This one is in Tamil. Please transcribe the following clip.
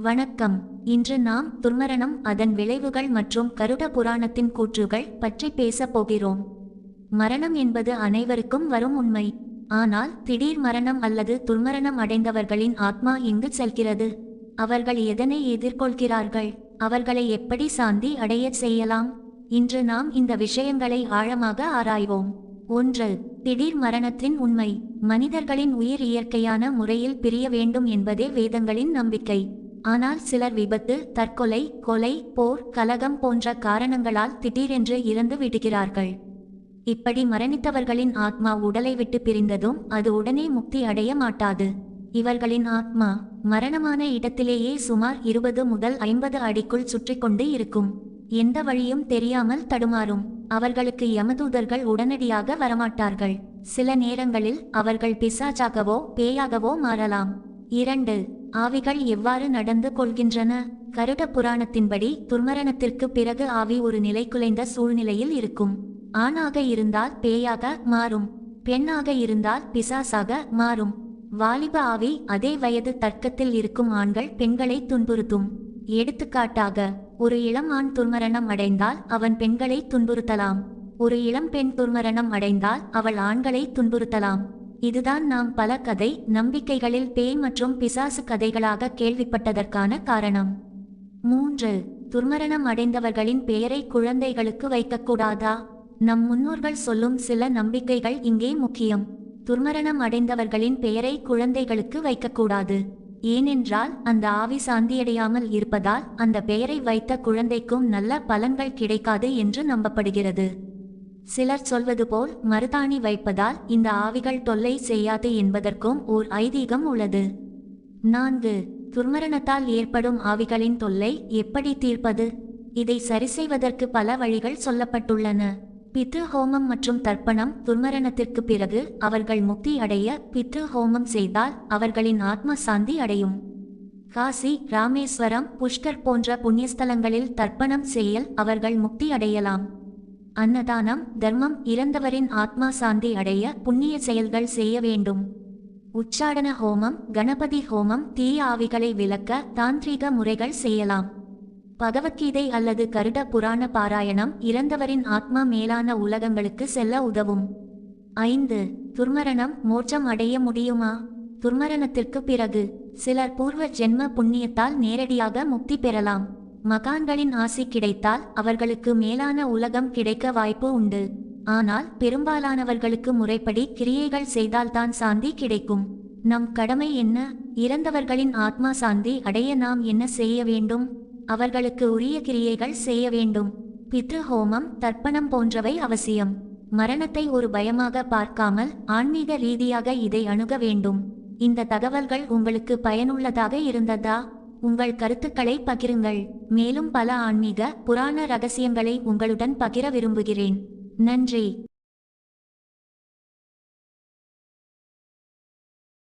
வணக்கம். இன்று நாம் துர்மரணம் அதன் விளைவுகள் மற்றும் கருட புராணத்தின் கூற்றுகள் பற்றி பேசப் போகிறோம். மரணம் என்பது அனைவருக்கும் வரும் உண்மை. ஆனால் திடீர் மரணம் அல்லது துர்மரணம் அடைந்தவர்களின் ஆத்மா இங்கு செல்கிறது. அவர்கள் எதனை எதிர்கொள்கிறார்கள்? அவர்களை எப்படி சாந்தி அடையச் செய்யலாம்? இன்று நாம் இந்த விஷயங்களை ஆழமாக ஆராய்வோம். ஒன்று திடீர் மரணத்தின் உண்மை. மனிதர்களின் உயிர் இயற்கையான முறையில் பிரிய வேண்டும் என்பதே வேதங்களின் நம்பிக்கை. ஆனால் சிலர் விபத்து தற்கொலை கொலை போர் கலகம் போன்ற காரணங்களால் திடீரென்று இறந்து விடுகிறார்கள். இப்படி மரணித்தவர்களின் ஆத்மா உடலை விட்டு பிரிந்ததும் அது உடனே முக்தி அடைய மாட்டாது. இவர்களின் ஆத்மா மரணமான இடத்திலேயே சுமார் இருபது முதல் ஐம்பது அடிக்குள் சுற்றி கொண்டு இருக்கும். எந்த வழியும் தெரியாமல் தடுமாறும். அவர்களுக்கு யமதூதர்கள் உடனடியாக வரமாட்டார்கள். சில நேரங்களில் அவர்கள் பிசாச்சாகவோ பேயாகவோ மாறலாம். இரண்டு ஆவிகள் எவ்வாறு நடந்து கொள்கின்றன? கருட புராணத்தின்படி துர்மரணத்திற்கு பிறகு ஆவி ஒரு நிலை குலைந்த சூழ்நிலையில் இருக்கும். ஆணாக இருந்தால் பேயாக மாறும். பெண்ணாக இருந்தால் பிசாசாக மாறும். வாலிப ஆவி அதே வயது தர்க்கத்தில் இருக்கும் ஆண்கள் பெண்களை துன்புறுத்தும். எடுத்துக்காட்டாக ஒரு இளம் ஆண் துர்மரணம் அடைந்தால் அவன் பெண்களை துன்புறுத்தலாம். ஒரு இளம் பெண் துர்மரணம் அடைந்தால் அவள் ஆண்களை துன்புறுத்தலாம். இதுதான் நாம் பல கதை நம்பிக்கைகளில் பேய் மற்றும் பிசாசு கதைகளாக கேள்விப்பட்டதற்கான காரணம். மூன்று துர்மரணம் அடைந்தவர்களின் பெயரை குழந்தைகளுக்கு வைக்கக்கூடாதா? நம் முன்னோர்கள் சொல்லும் சில நம்பிக்கைகள் இங்கே முக்கியம். துர்மரணம் அடைந்தவர்களின் பெயரை குழந்தைகளுக்கு வைக்கக்கூடாது. ஏனென்றால் அந்த ஆவி சாந்தியடையாமல் இருப்பதால் அந்த பெயரை வைத்த குழந்தைக்கும் நல்ல பலன்கள் கிடைக்காது என்று நம்பப்படுகிறது. சிலர் சொல்வது போல் மருதாணி வைப்பதால் இந்த ஆவிகள் தொல்லை செய்யாது என்பதற்கும் ஓர் ஐதீகம் உள்ளது. நான்கு. துர்மரணத்தால் ஏற்படும் ஆவிகளின் தொல்லை எப்படி தீர்ப்பது? இதை சரி செய்வதற்கு பல வழிகள் சொல்லப்பட்டுள்ளன. பித்ரு ஹோமம் மற்றும் தர்ப்பணம் துர்மரணத்திற்கு பிறகு அவர்கள் முக்தி அடைய பித்ரு ஹோமம் செய்தால் அவர்களின் ஆத்ம சாந்தி அடையும். காசி ராமேஸ்வரம் புஷ்கர் போன்ற புண்ணியஸ்தலங்களில் தர்ப்பணம் செய்யல் அவர்கள் முக்தி அடையலாம். அன்னதானம் தர்மம் இறந்தவரின் ஆத்மா சாந்தி அடைய புண்ணிய செயல்கள் செய்ய வேண்டும். உச்சாடன ஹோமம் கணபதி ஹோமம் தீய ஆவிகளை விளக்க தாந்திரீக முறைகள் செய்யலாம். பகவத்கீதை அல்லது கருட புராண பாராயணம் இறந்தவரின் ஆத்மா மேலான உலகங்களுக்கு செல்ல உதவும். ஐந்து துர்மரணம் மோட்சம் அடைய முடியுமா? துர்மரணத்திற்கு பிறகு சிலர் பூர்வ ஜென்ம புண்ணியத்தால் நேரடியாக முக்தி பெறலாம். மகான்களின் ஆசி கிடைத்தால் அவர்களுக்கு மேலான உலகம் கிடைக்க வாய்ப்பு உண்டு. ஆனால் பெரும்பாலானவர்களுக்கு முறைப்படி கிரியைகள் செய்தால்தான் சாந்தி கிடைக்கும். நம் கடமை என்ன? இறந்தவர்களின் ஆத்மா சாந்தி அடைய நாம் என்ன செய்ய வேண்டும்? அவர்களுக்கு உரிய கிரியைகள் செய்ய வேண்டும். பித்ரு ஹோமம் தர்ப்பணம் போன்றவை அவசியம். மரணத்தை ஒரு பயமாக பார்க்காமல் ஆன்மீக ரீதியாக இதை அணுக வேண்டும். இந்த தகவல்கள் உங்களுக்கு பயனுள்ளதாக இருந்ததா? உங்கள் கருத்துக்களை பகிருங்கள். மேலும் பல ஆன்மீக புராண ரகசியங்களை உங்களுடன் பகிர விரும்புகிறேன். நன்றி.